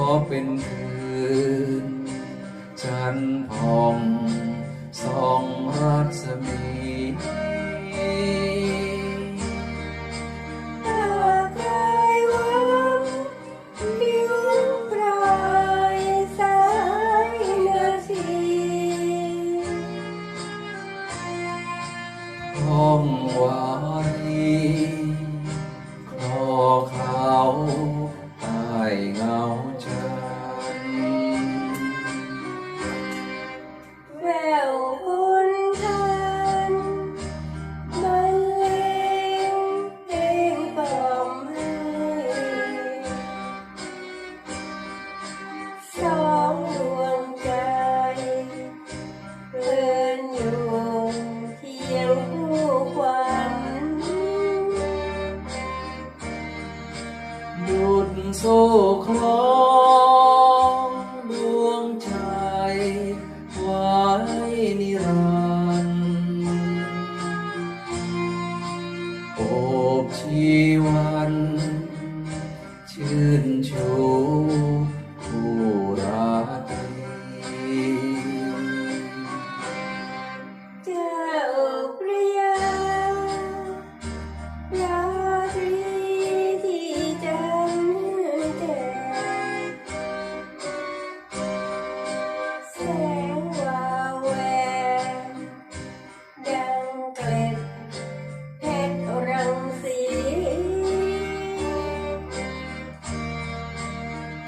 อเป็นคืนจันพองสองรัศมีตากายหวังลิ้วปลายสายนาทีห้องไว้คลอเขา โซ่คล้องดวงใจไว้นิรันดร์โอบชีวัน ชื่นชูคู่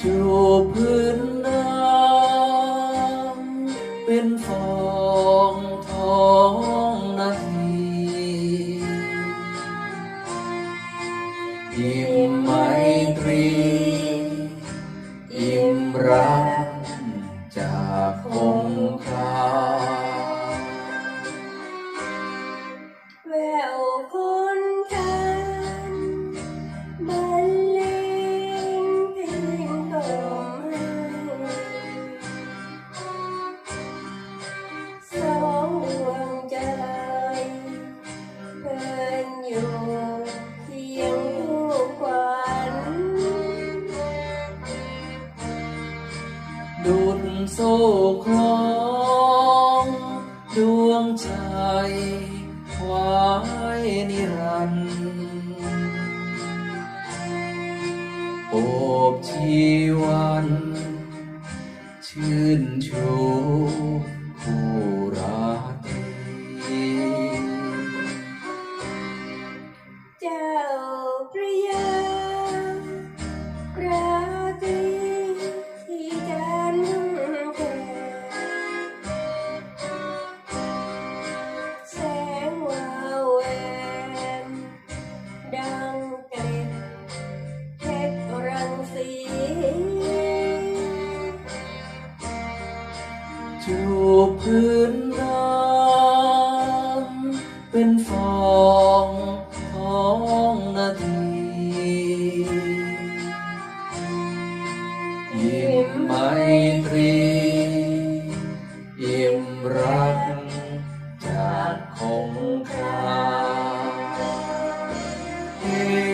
จูบพื้นน้ำเป็นฟองทองนาทีอิ่มไมตรีอิ่มรักจากคงคาแววค โซ่คล้องดวงใจไว้นิรันดร์โอบชีวัน ชื่นชู พื้นน้ำเป็นฟองทองนาทียิ้มไมตรียิ้มรักจากคงคาเพลง